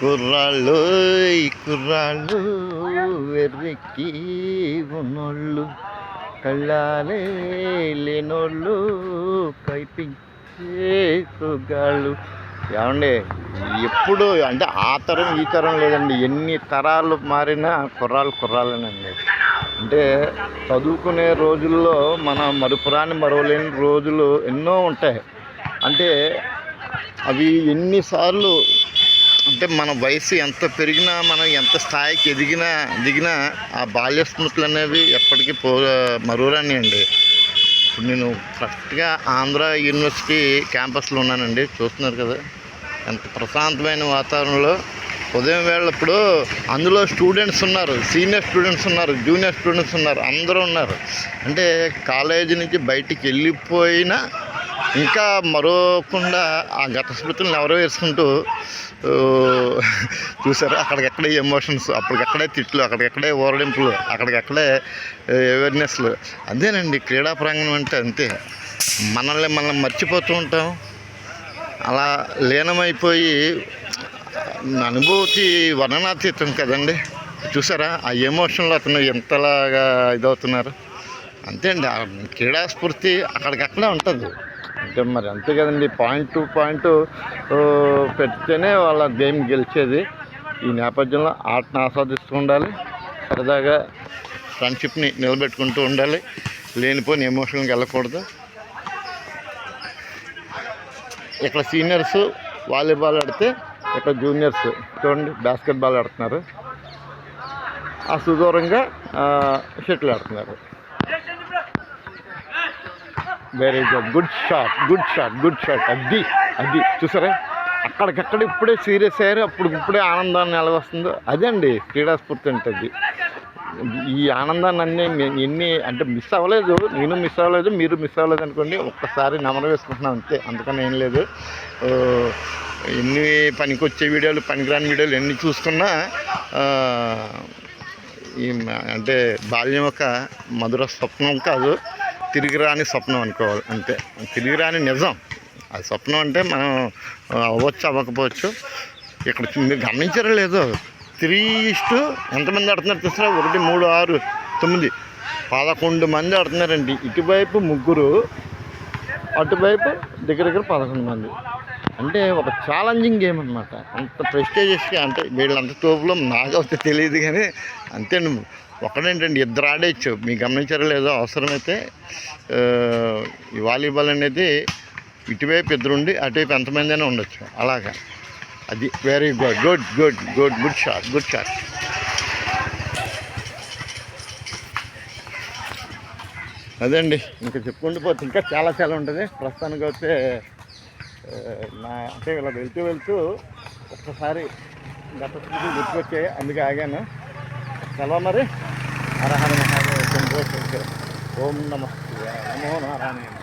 కుర్రాళ్ళు ఈ కుర్రాళ్ళు వెర్రెక్కి ఉన్నోళ్ళు కళ్ళాలే లేనోళ్ళు కైపించే సుగాళ్ళు ఏమండి ఎప్పుడు అంటే ఆ తరం ఈ తరం లేదండి. ఎన్ని తరాలు మారినా కుర్రాళ్ళు కుర్రాళ్ళేనండి. అంటే చదువుకునే రోజుల్లో మన మరుపురాని మరవలేని రోజులు ఎన్నో ఉంటాయి. అంటే అవి ఎన్నిసార్లు అంటే మన వయసు ఎంత పెరిగినా మనం ఎంత స్థాయికి ఎదిగినా దిగినా ఆ బాల్య స్మృతులు అనేవి ఎప్పటికీ పో మరువరాని అండి ఇప్పుడు నేను కరెక్ట్గా ఆంధ్ర యూనివర్సిటీ క్యాంపస్లో ఉన్నానండి. చూస్తున్నారు కదా ఎంత ప్రశాంతమైన వాతావరణంలో. ఉదయం వేళప్పుడు అందులో స్టూడెంట్స్ ఉన్నారు సీనియర్ స్టూడెంట్స్ ఉన్నారు జూనియర్ స్టూడెంట్స్ ఉన్నారు అందరూ ఉన్నారు. అంటే కాలేజీ నుంచి బయటికి వెళ్ళిపోయినా ఇంకా మరోకుండా ఆ గత స్మృతులను ఎవరో వేసుకుంటూ చూసారు? అక్కడికక్కడే ఎమోషన్స్ అప్పటికక్కడే తిట్లు అక్కడికక్కడే ఓరడింపులు అక్కడికక్కడే అవేర్నెస్లు అదేనండి క్రీడా ప్రాంగణం అంటే అంతే. మనల్ని మనం మర్చిపోతూ ఉంటాం. అలా లీనమైపోయి అనుభూతి వర్ణనాతీతం కదండి. చూసారా? ఆ ఎమోషన్లో అతను ఎంతలాగా ఇదవుతున్నారు. అంతే అండి క్రీడాస్ఫూర్తి అక్కడికక్కడే ఉంటుంది. అంటే మరి అంతే కదండి పాయింట్ టు పాయింట్ పెడితేనే వాళ్ళ గేమ్ గెలిచేది. ఈ నేపథ్యంలో ఆటను ఆస్వాదిస్తూ ఉండాలి సరదాగా ఫ్రెండ్షిప్ని నిలబెట్టుకుంటూ ఉండాలి. లేనిపోని ఎమోషన్కి వెళ్ళకూడదు. ఇక్కడ సీనియర్స్ వాలీబాల్ ఆడితే ఇక్కడ జూనియర్స్ చూడండి బాస్కెట్బాల్ ఆడుతున్నారు. ఆ సుదూరంగా షటిల్ ఆడుతున్నారు. Very good good shot good shot good shot అది అది. చూసారా? అక్కడికక్కడ ఇప్పుడే సీరియస్ అయ్యారు అప్పుడు ఇప్పుడే ఆనందాన్ని ఎలా వస్తుందో అదే అండి క్రీడాస్ఫూర్తి ఉంటుంది అంటే అది ఈ ఆనందాన్ని అన్నీ ఎన్ని అంటే మిస్ అవ్వలేదు. నేను మిస్ అవ్వలేదు మీరు మిస్ అవ్వలేదు అనుకోండి ఒక్కసారి నెమరు వేసుకుంటున్నాను అంతే. అందుకని ఏం లేదు. ఎన్ని పనికొచ్చే వీడియోలు పనికిరాని వీడియోలు ఎన్ని చూసుకున్నా ఈ అంటే బాల్యం ఒక మధుర స్వప్నం కాదు. తిరిగి రాని స్వప్నం అనుకోవాలి అంతే. తిరిగి రాని నిజం. ఆ స్వప్నం అంటే మనం అవ్వచ్చు అవ్వకపోవచ్చు. ఇక్కడ మీరు గమనించారో లేదో త్రీ ఇస్టు ఎంతమంది ఆడుతున్నారు చూసారా ఒకటి మూడు ఆరు తొమ్మిది. పదకొండు మంది ఆడుతున్నారండి. ఇటువైపు ముగ్గురు అటువైపు దగ్గర దగ్గర పదకొండు మంది. అంటే ఒక ఛాలెంజింగ్ గేమ్ అనమాట అంత ప్రెస్టేజియస్గా అంటే వీళ్ళంత తోపులో నాకైతే తెలియదు కానీ అంతే ఒకటేంటండి ఇద్దరు ఆడేయచ్చు. మీకు గమనించారో లేదో అవసరమైతే ఈ వాలీబాల్ అనేది ఇటువైపు ఇద్దరు ఉండి అటువైపు ఎంతమంది అయినా ఉండొచ్చు. అలాగా. అది very good good good good good shot good shot అదండి ఇంకా చెప్పుకుంటూ పోతే ఇంకా చాలా చాలా ఉంటుంది. ప్రస్తుతానికి అయితే నా అంటే ఇలా వెళ్తూ వెళ్తూ ఒక్కసారి గత స్థితి గుర్తుకొచ్చాయి అందుకే ఆగాను. సెలవు మరి? అరహణ హర ఓం నమస్తే నమో నారాయణ